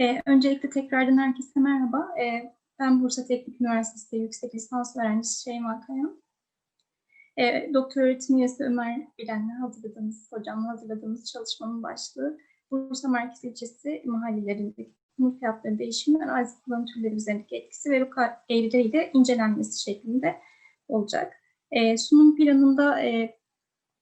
Ee, öncelikle tekrardan herkese merhaba. Ee, ben Bursa Teknik Üniversitesi'nde yüksek lisans öğrencisi Şeyma Kayan. Ee, doktor öğretim üyesi Ömer Bilen'le hazırladığımız, hocamla hazırladığımız çalışmanın başlığı Bursa Merkez ilçesi mahallelerindeki konut fiyatları değişimi, arazi kullanım türleri üzerindeki etkisi ve ruka eğrileriyle incelenmesi şeklinde olacak. Ee, sunum planında e,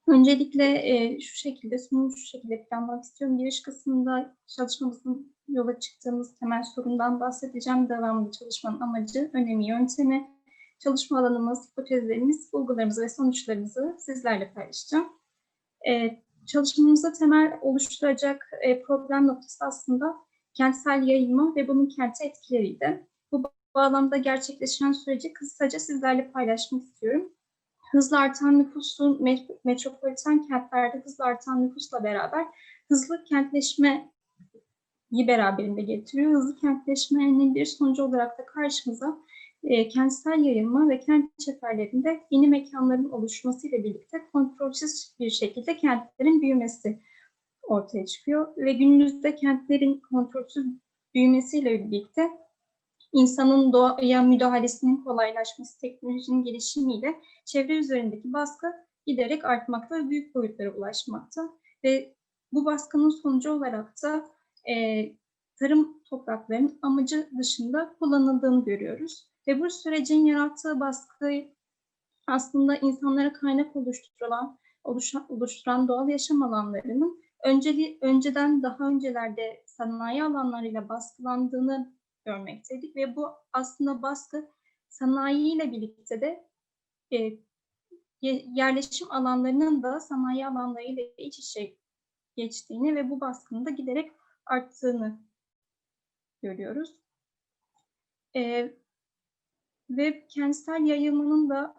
öncelikle e, şu şekilde, sunumu şu şekilde planlamak istiyorum. Giriş kısmında çalışmamızın yola çıktığımız temel sorundan bahsedeceğim. Devamlı çalışmanın amacı, önemi, yöntemi, çalışma alanımız, hipotezlerimiz, bulgularımızı ve sonuçlarımızı sizlerle paylaşacağım. Ee, çalışmamızda temel oluşturacak e, problem noktası aslında kentsel yayılma ve bunun kente etkileriydi. Bu bağlamda gerçekleşen süreci kısaca sizlerle paylaşmak istiyorum. Hızla artan nüfusun metropoliten kentlerde hızla artan nüfusla beraber hızlı kentleşme beraberinde getiriyor. Hızlı kentleşmenin bir sonucu olarak da karşımıza e, kentsel yayılma ve kent çeperlerinde yeni mekanların oluşmasıyla birlikte kontrolsüz bir şekilde kentlerin büyümesi ortaya çıkıyor. Ve günümüzde kentlerin kontrolsüz büyümesiyle birlikte insanın doğaya müdahalesinin kolaylaşması, teknolojinin gelişimiyle çevre üzerindeki baskı giderek artmakta ve büyük boyutlara ulaşmakta. Ve bu baskının sonucu olarak da e, tarım topraklarının amacı dışında kullanıldığını görüyoruz. Ve bu sürecin yarattığı baskı aslında insanlara kaynak oluşturulan, oluşan, oluşturan doğal yaşam alanlarının önceli, önceden daha öncelerde sanayi alanlarıyla baskılandığını görmekteydik ve bu aslında baskı sanayiyle birlikte de e, yerleşim alanlarının da sanayi alanlarıyla iç içe geçtiğini ve bu baskının da giderek arttığını görüyoruz. E, ve kentsel yayılmanın da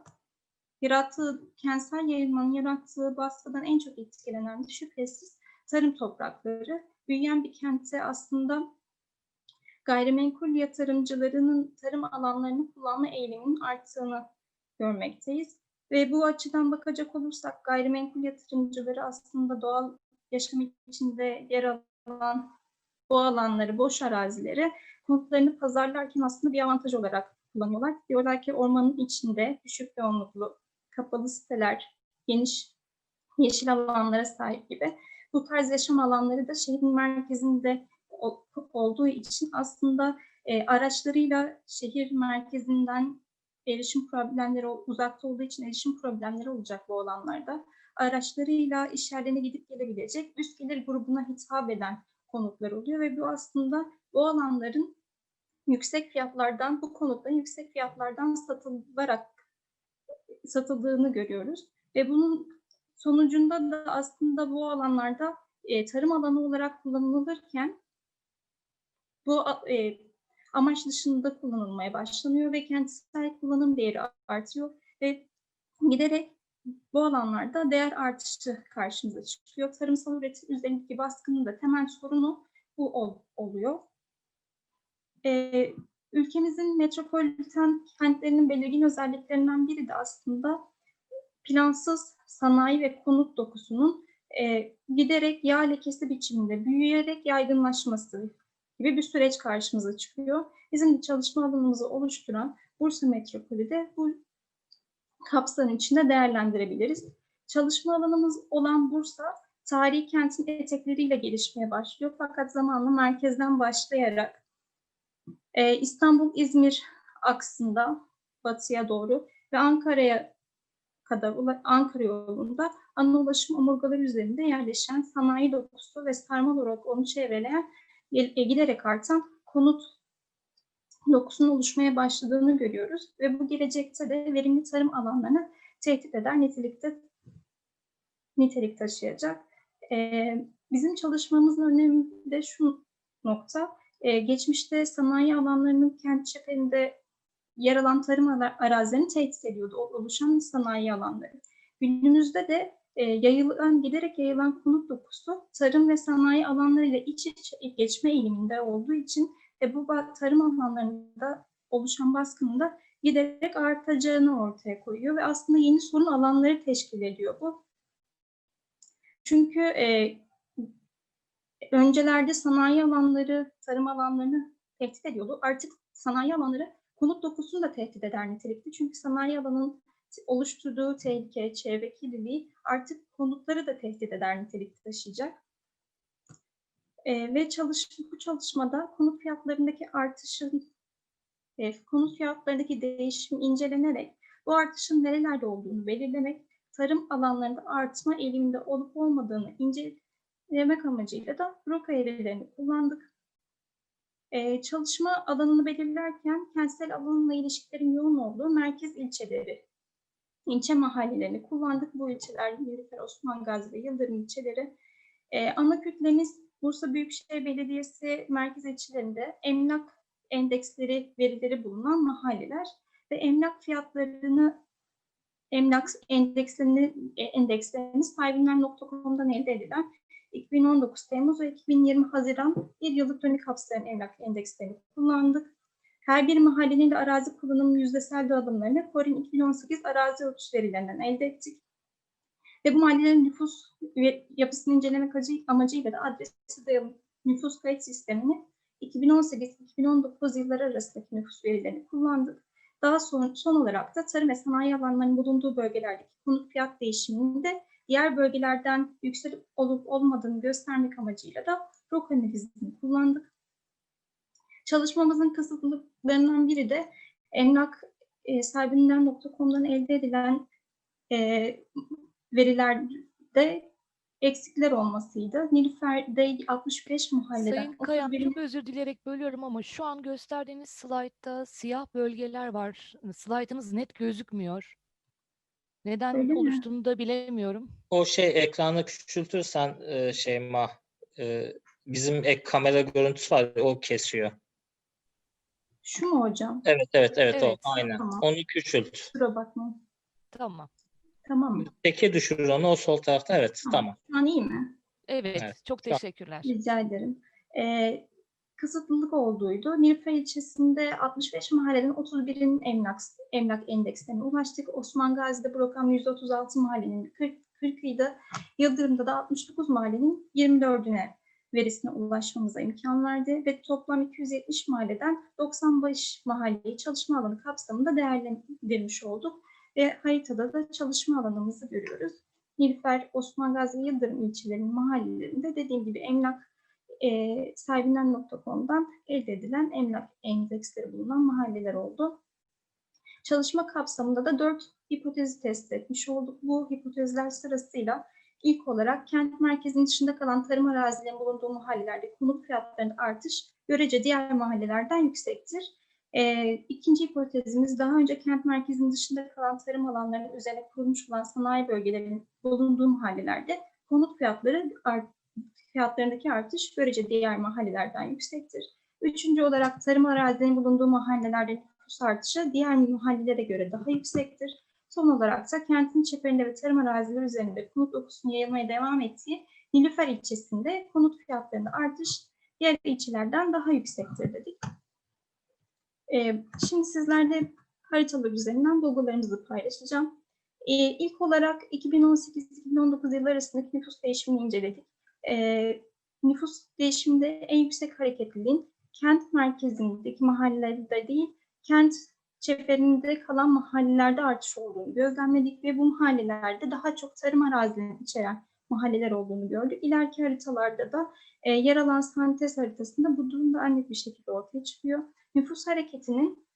yarattığı, kentsel yayılmanın yarattığı baskıdan en çok etkilenen de şüphesiz tarım toprakları. Büyüyen bir kentte aslında gayrimenkul yatırımcılarının tarım alanlarını kullanma eğiliminin arttığını görmekteyiz. Ve bu açıdan bakacak olursak gayrimenkul yatırımcıları aslında doğal yaşam içinde yer alan bu alanları, boş arazileri konutlarını pazarlarken aslında bir avantaj olarak kullanıyorlar. Diyorlar ki ormanın içinde düşük yoğunluklu kapalı siteler, geniş yeşil alanlara sahip gibi. Bu tarz yaşam alanları da şehrin merkezinde olduğu için aslında e, araçlarıyla şehir merkezinden erişim problemleri uzakta olduğu için erişim problemleri olacak bu alanlarda. Araçlarıyla iş yerlerine gidip gelebilecek üst gelir grubuna hitap eden konutlar oluyor ve bu aslında bu alanların yüksek fiyatlardan, bu konutların yüksek fiyatlardan satılarak satıldığını görüyoruz. Ve bunun sonucunda da aslında bu alanlarda e, tarım alanı olarak kullanılırken bu e, amaç dışında kullanılmaya başlanıyor ve kentsel kullanım değeri artıyor ve giderek bu alanlarda değer artışı karşımıza çıkıyor. Tarımsal üretim üzerindeki baskının da temel sorunu bu ol, oluyor. Ee, ülkemizin metropoliten kentlerinin belirgin özelliklerinden biri de aslında plansız sanayi ve konut dokusunun e, giderek yağ lekesi biçiminde büyüyerek yaygınlaşması gibi bir süreç karşımıza çıkıyor. Bizim çalışma alanımızı oluşturan Bursa Metropolü de bu kapsamın içinde değerlendirebiliriz. Çalışma alanımız olan Bursa, tarihi kentin etekleriyle gelişmeye başlıyor. Fakat zamanla merkezden başlayarak e, İstanbul-İzmir aksında batıya doğru ve Ankara'ya kadar Ankara yolunda ana ulaşım omurgaları üzerinde yerleşen sanayi dokusu ve sarmal olarak onu çevreleyen giderek artan konut dokusunun oluşmaya başladığını görüyoruz ve bu gelecekte de verimli tarım alanlarını tehdit eder nitelikte nitelik taşıyacak. Ee, bizim çalışmamızın önemi de şu nokta, ee, geçmişte sanayi alanlarının kent çeperinde yer alan tarım arazilerini tehdit ediyordu, oluşan sanayi alanları. Günümüzde de e, yayılan, giderek yayılan konut dokusu tarım ve sanayi alanlarıyla iç içe geçme eğiliminde olduğu için ve bu tarım alanlarında oluşan baskının da giderek artacağını ortaya koyuyor ve aslında yeni sorun alanları teşkil ediyor bu. Çünkü e, öncelerde sanayi alanları, tarım alanlarını tehdit ediyordu. Artık sanayi alanları konut dokusunu da tehdit eder nitelikte. Çünkü sanayi alanının oluşturduğu tehlike, çevre kirliliği artık konutları da tehdit eder nitelikte taşıyacak. Ee, ve çalış, bu çalışmada konut fiyatlarındaki artışın, e, konut fiyatlarındaki değişim incelenerek bu artışın nerelerde olduğunu belirlemek, tarım alanlarında artma eğiliminde olup olmadığını incelemek amacıyla da ROKA verilerini kullandık. Ee, çalışma alanını belirlerken kentsel alanla ilişkilerin yoğun olduğu merkez ilçeleri, ilçe mahallelerini kullandık. Bu ilçeler Nilüfer, Osman Gazi ve Yıldırım ilçeleri. Ee, ana kütlemiz Bursa Büyükşehir Belediyesi merkez ilçelerinde emlak endeksleri, verileri bulunan mahalleler ve emlak fiyatlarını emlak endekslerini, e, endekslerini sahibinden.com'dan elde edilen 2019 Temmuz ve 2020 Haziran bir yıllık dönük kapsayan emlak endekslerini kullandık. Her bir mahallenin de arazi kullanım yüzdesel dağılımlarını Korin 2018 arazi verilerinden elde ettik. Ve bu mahallelerin nüfus yapısını incelemek amacıyla da adresi dayalı nüfus kayıt sistemini 2018-2019 yılları arasındaki nüfus verilerini kullandık. Daha son, son olarak da tarım ve sanayi alanlarının bulunduğu bölgelerdeki konut fiyat değişiminde diğer bölgelerden yüksek olup olmadığını göstermek amacıyla da ROK analizini kullandık. Çalışmamızın kısıtlılıklarından biri de emlak e, sahibinden.com'dan elde edilen e, verilerde eksikler olmasıydı. Nilüfer'de 65 mahalleden Sayın Kayan 31'in çok özür dileyerek bölüyorum ama şu an gösterdiğiniz slaytta siyah bölgeler var. Slaytınız net gözükmüyor. Neden Öyle mi? oluştuğunu da bilemiyorum. O şey ekranı küçültürsen e, Şeyma e, bizim ek kamera görüntüsü var o kesiyor. Şu mu hocam? Evet evet evet, Evet, o aynen. tamam. Onu küçült. Kusura bakmayın. Tamam. Tamam mı? Teke düşür onu o sol tarafta evet tamam. Şu an iyi mi? Evet, Evet, çok tamam. teşekkürler. Rica ederim. Ee, kısıtlılık olduğuydu. Nilüfer ilçesinde 65 mahallenin 31'in emlak, emlak endekslerine ulaştık. Osman Gazi'de bu rakam %36 mahallenin 40, 40'ıydı. Yıldırım'da da 69 mahallenin 24'üne verisine ulaşmamıza imkan verdi ve toplam 270 mahalleden 95 mahalleyi çalışma alanı kapsamında değerlendirmiş olduk ve haritada da çalışma alanımızı görüyoruz. Nilüfer, Osman Gazi, Yıldırım ilçelerinin mahallelerinde dediğim gibi emlak e, sahibinden.com'dan elde edilen emlak endeksleri bulunan mahalleler oldu. Çalışma kapsamında da dört hipotezi test etmiş olduk. Bu hipotezler sırasıyla ilk olarak kent merkezinin dışında kalan tarım arazilerinin bulunduğu mahallelerde konut fiyatlarında artış görece diğer mahallelerden yüksektir. Ee, ikinci hipotezimiz daha önce kent merkezinin dışında kalan tarım alanlarının üzerine kurulmuş olan sanayi bölgelerinin bulunduğu mahallelerde konut fiyatları art, fiyatlarındaki artış görece diğer mahallelerden yüksektir. Üçüncü olarak tarım arazilerinin bulunduğu mahallelerde nüfus artışı diğer mahallelere göre daha yüksektir. Son olarak da kentin çeperinde ve tarım arazileri üzerinde konut dokusunun yayılmaya devam ettiği Nilüfer ilçesinde konut fiyatlarında artış diğer ilçelerden daha yüksektir dedik. Ee, şimdi sizlerle haritalar üzerinden bulgularımızı paylaşacağım. Ee, ilk olarak 2018-2019 yılları arasındaki nüfus değişimini inceledik. Ee, nüfus değişiminde en yüksek hareketliliğin kent merkezindeki mahallelerde değil, kent çeperinde kalan mahallelerde artış olduğunu gözlemledik ve bu mahallelerde daha çok tarım arazilerini içeren mahalleler olduğunu gördük. İleriki haritalarda da e, yer alan sentez haritasında bu durum da net bir şekilde ortaya çıkıyor. Nüfus hareketinin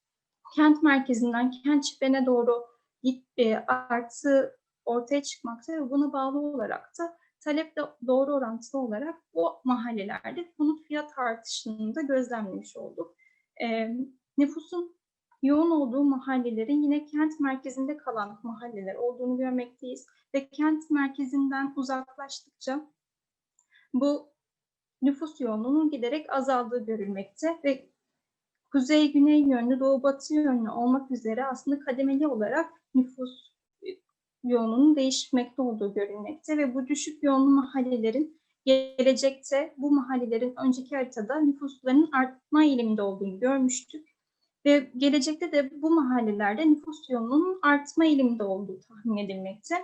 kent merkezinden kent çeperine doğru git, e, artı ortaya çıkmakta ve buna bağlı olarak da talep de doğru orantılı olarak bu mahallelerde konut fiyat artışını da gözlemlemiş olduk. E, nüfusun yoğun olduğu mahallelerin yine kent merkezinde kalan mahalleler olduğunu görmekteyiz ve kent merkezinden uzaklaştıkça bu nüfus yoğunluğunun giderek azaldığı görülmekte ve kuzey-güney yönlü, doğu-batı yönlü olmak üzere aslında kademeli olarak nüfus yoğunluğunun değişmekte olduğu görülmekte ve bu düşük yoğunlu mahallelerin gelecekte bu mahallelerin önceki haritada nüfuslarının artma eğiliminde olduğunu görmüştük. Ve gelecekte de bu mahallelerde nüfus yoğunluğunun artma eğiliminde olduğu tahmin edilmekte.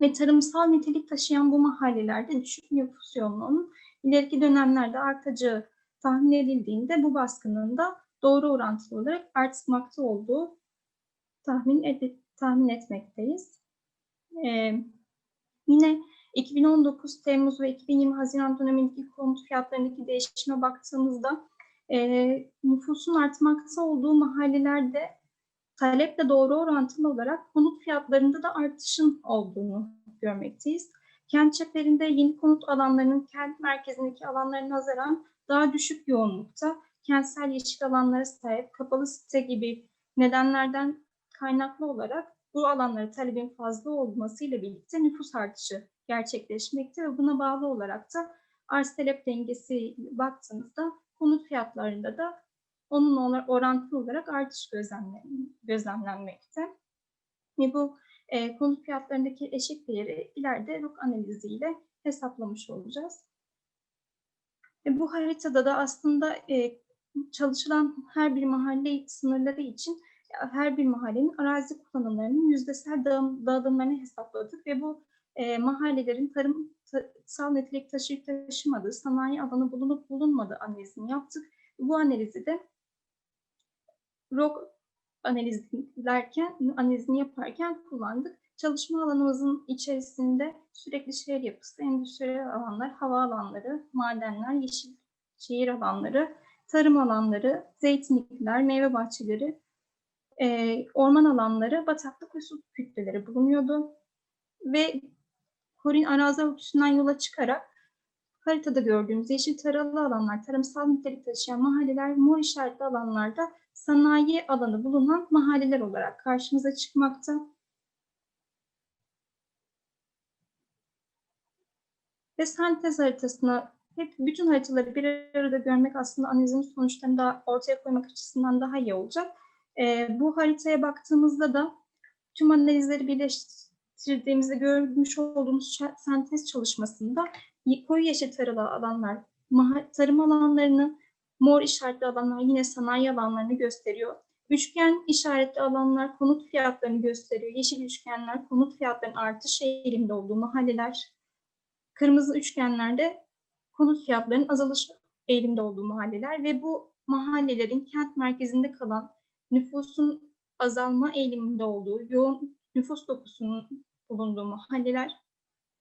Ve tarımsal nitelik taşıyan bu mahallelerde düşük nüfus yoğunluğunun ileriki dönemlerde artacağı tahmin edildiğinde bu baskının da doğru orantılı olarak artmakta olduğu tahmin, ed- tahmin etmekteyiz. Ee, yine 2019 Temmuz ve 2020 Haziran dönemindeki konut fiyatlarındaki değişime baktığımızda e, nüfusun artmakta olduğu mahallelerde taleple doğru orantılı olarak konut fiyatlarında da artışın olduğunu görmekteyiz. Kent çeplerinde yeni konut alanlarının kent merkezindeki alanlarına nazaran daha düşük yoğunlukta kentsel yeşil alanlara sahip kapalı site gibi nedenlerden kaynaklı olarak bu alanlara talebin fazla olmasıyla birlikte nüfus artışı gerçekleşmekte ve buna bağlı olarak da arz talep dengesi baktığımızda konut fiyatlarında da onunla orantılı olarak artış gözlemlen- gözlemlenmekte. Ve bu e, konut fiyatlarındaki eşik değeri ileride ROK analiziyle hesaplamış olacağız. E, bu haritada da aslında e, çalışılan her bir mahalle sınırları için e, her bir mahallenin arazi kullanımlarının yüzdesel dağım, dağılımlarını hesapladık ve bu e, mahallelerin tarımsal nitelik taşıyıp taşımadığı, sanayi alanı bulunup bulunmadığı analizini yaptık. Bu analizi de ROK analizlerken, analizini yaparken kullandık. Çalışma alanımızın içerisinde sürekli şehir yapısı, endüstriyel alanlar, hava alanları, madenler, yeşil şehir alanları, tarım alanları, zeytinlikler, meyve bahçeleri, orman alanları, bataklık ve su kütleleri bulunuyordu. Ve Korin arazi örtüsünden yola çıkarak haritada gördüğümüz yeşil taralı alanlar, tarımsal nitelik taşıyan mahalleler, mor işaretli alanlarda sanayi alanı bulunan mahalleler olarak karşımıza çıkmakta. Ve sentez haritasına hep bütün haritaları bir arada görmek aslında analizin sonuçlarını da ortaya koymak açısından daha iyi olacak. Ee, bu haritaya baktığımızda da tüm analizleri birleştirdiğimizde görmüş olduğumuz sentez çalışmasında koyu yeşil taralı alanlar, tarım alanlarını, mor işaretli alanlar yine sanayi alanlarını gösteriyor. Üçgen işaretli alanlar konut fiyatlarını gösteriyor. Yeşil üçgenler konut fiyatlarının artış eğilimde olduğu mahalleler. Kırmızı üçgenlerde konut fiyatlarının azalış eğilimde olduğu mahalleler ve bu mahallelerin kent merkezinde kalan nüfusun azalma eğiliminde olduğu, yoğun nüfus dokusunun bulunduğu mahalleler.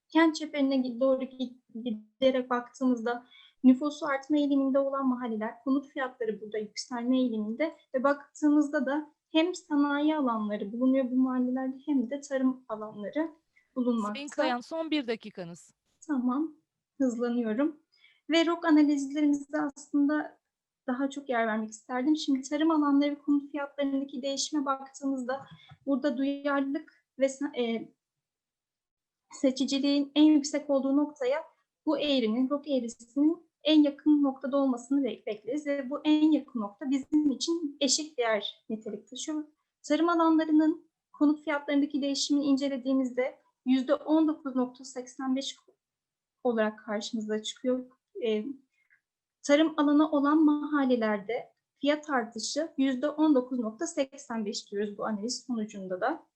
Kent çeperine doğru giderek baktığımızda nüfusu artma eğiliminde olan mahalleler, konut fiyatları burada yükselme eğiliminde ve baktığımızda da hem sanayi alanları bulunuyor bu mahallelerde hem de tarım alanları bulunmakta. Sayın Kayan son bir dakikanız. Tamam, hızlanıyorum. Ve ROK analizlerimizde aslında daha çok yer vermek isterdim. Şimdi tarım alanları ve konut fiyatlarındaki değişime baktığımızda burada duyarlılık ve e, seçiciliğin en yüksek olduğu noktaya bu eğrinin, ROK eğrisinin en yakın noktada olmasını bekleriz ve bu en yakın nokta bizim için eşit değer nitelik taşıyor. Tarım alanlarının konut fiyatlarındaki değişimini incelediğimizde %19.85 olarak karşımıza çıkıyor. E, tarım alanı olan mahallelerde fiyat artışı %19.85 diyoruz bu analiz sonucunda da.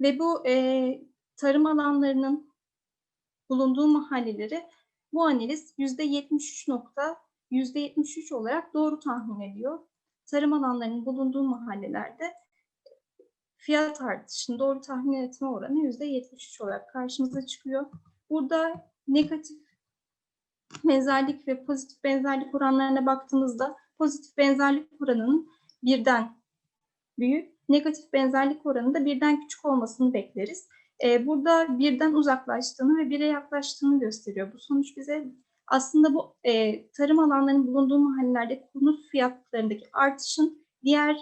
Ve bu e, tarım alanlarının bulunduğu mahalleleri bu analiz %73 nokta %73 olarak doğru tahmin ediyor. Tarım alanlarının bulunduğu mahallelerde fiyat artışının doğru tahmin etme oranı %73 olarak karşımıza çıkıyor. Burada negatif benzerlik ve pozitif benzerlik oranlarına baktığımızda pozitif benzerlik oranının birden büyük, negatif benzerlik oranı da birden küçük olmasını bekleriz. Ee, burada birden uzaklaştığını ve bire yaklaştığını gösteriyor. Bu sonuç bize aslında bu e, tarım alanlarının bulunduğu mahallelerde konut fiyatlarındaki artışın diğer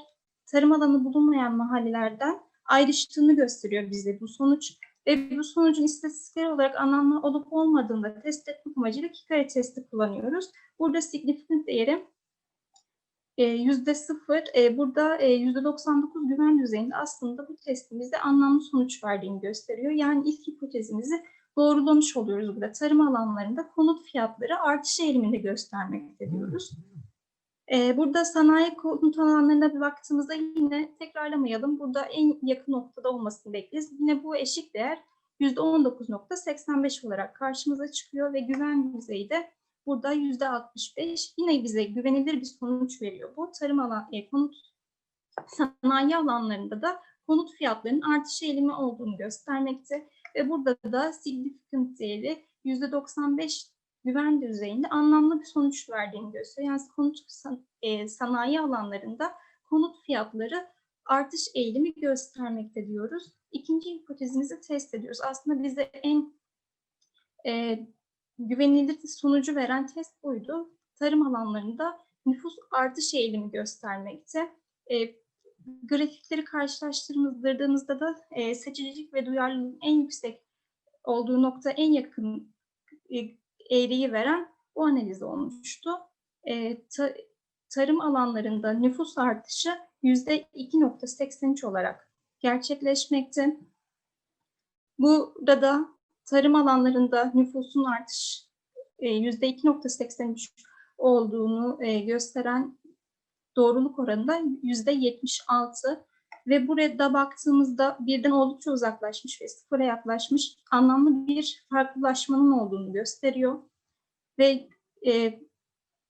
tarım alanı bulunmayan mahallelerden ayrıştığını gösteriyor bize bu sonuç. Ve bu sonucun istatistiksel olarak anlamlı olup olmadığını da test etmek amacıyla Kikari testi kullanıyoruz. Burada significant değeri yüzde sıfır, burada yüzde 99 güven düzeyinde aslında bu testimizde anlamlı sonuç verdiğini gösteriyor. Yani ilk hipotezimizi doğrulamış oluyoruz burada. Tarım alanlarında konut fiyatları artış eğiliminde göstermekte diyoruz. Burada sanayi konut alanlarına bir baktığımızda yine tekrarlamayalım. Burada en yakın noktada olmasını bekleriz. Yine bu eşik değer %19.85 olarak karşımıza çıkıyor ve güven düzeyi de burada %65. Yine bize güvenilir bir sonuç veriyor. Bu tarım alan, e, konut sanayi alanlarında da konut fiyatlarının artış eğilimi olduğunu göstermekte ve burada da significant değeri %95 güven düzeyinde anlamlı bir sonuç verdiğini gösteriyor. Yani konut san- e, sanayi alanlarında konut fiyatları artış eğilimi göstermekte diyoruz. İkinci hipotezimizi test ediyoruz. Aslında bize en e, güvenilir sonucu veren test buydu. Tarım alanlarında nüfus artış eğilimi göstermekte. E, grafikleri karşılaştırdığımızda da e, seçicilik ve duyarlılığın en yüksek olduğu nokta en yakın e, eğriyi veren bu analiz olmuştu. E, ta- tarım alanlarında nüfus artışı %2.83 olarak gerçekleşmekte. Burada da tarım alanlarında nüfusun artış e, %2.83 olduğunu e, gösteren doğruluk oranı da %76 ve burada baktığımızda birden oldukça uzaklaşmış ve sıfıra yaklaşmış anlamlı bir farklılaşmanın olduğunu gösteriyor. Ve e,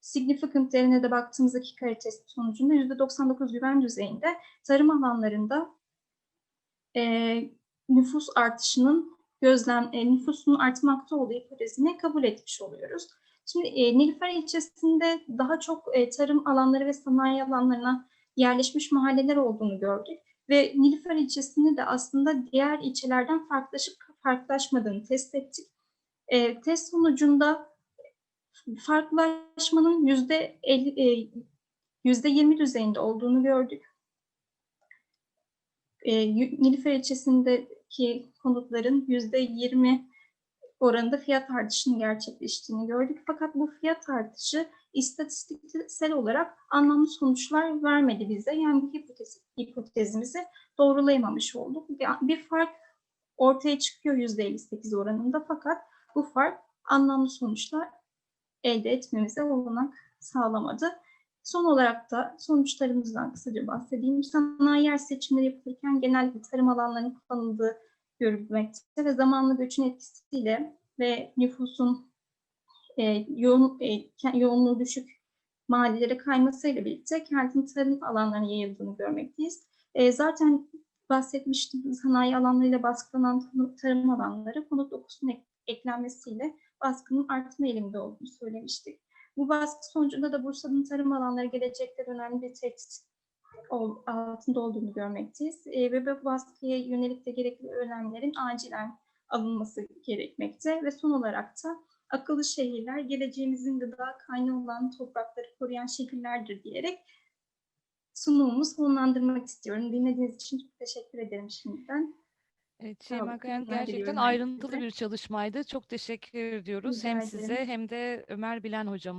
significant değerine de baktığımızda iki kare test sonucunda %99 güven düzeyinde tarım alanlarında e, nüfus artışının gözlem e, nüfusun artmakta olduğu hipotezini kabul etmiş oluyoruz. Şimdi e, Nilüfer ilçesinde daha çok e, tarım alanları ve sanayi alanlarına yerleşmiş mahalleler olduğunu gördük ve Nilüfer ilçesinde de aslında diğer ilçelerden farklılaşıp farklılaşmadığını test ettik. E, test sonucunda farklılaşmanın yüzde e, yüzde yirmi düzeyinde olduğunu gördük. E, Nilüfer ilçesindeki konutların yüzde yirmi oranında fiyat artışının gerçekleştiğini gördük. Fakat bu fiyat artışı istatistiksel olarak anlamlı sonuçlar vermedi bize. Yani hipotez, hipotezimizi doğrulayamamış olduk. Bir fark ortaya çıkıyor %58 oranında fakat bu fark anlamlı sonuçlar elde etmemize olanak sağlamadı. Son olarak da sonuçlarımızdan kısaca bahsedeyim. Sanayi yer seçimleri yapılırken genellikle tarım alanlarının kullanıldığı görülmekte ve zamanlı göçün etkisiyle ve nüfusun e, yoğun, e, yoğunluğu düşük mahallelere kaymasıyla birlikte kentin tarım alanlarına yayıldığını görmekteyiz. E, zaten bahsetmiştim sanayi alanlarıyla baskılanan tarım- alanları konut dokusunun ek- eklenmesiyle baskının artma eğiliminde olduğunu söylemiştik. Bu baskı sonucunda da Bursa'nın tarım alanları gelecekte önemli bir tehdit altında olduğunu görmekteyiz. E, ve bu baskıya yönelik de gerekli önlemlerin acilen alınması gerekmekte ve son olarak da akıllı şehirler geleceğimizin gıda kaynağı olan toprakları koruyan şehirlerdir diyerek sunumumu sonlandırmak istiyorum. Dinlediğiniz için çok teşekkür ederim şimdiden. Evet, Şeyma. Kayan gerçekten ayrıntılı bir çalışmaydı. Çok teşekkür ediyoruz Rica hem size hem de Ömer Bilen hocamıza.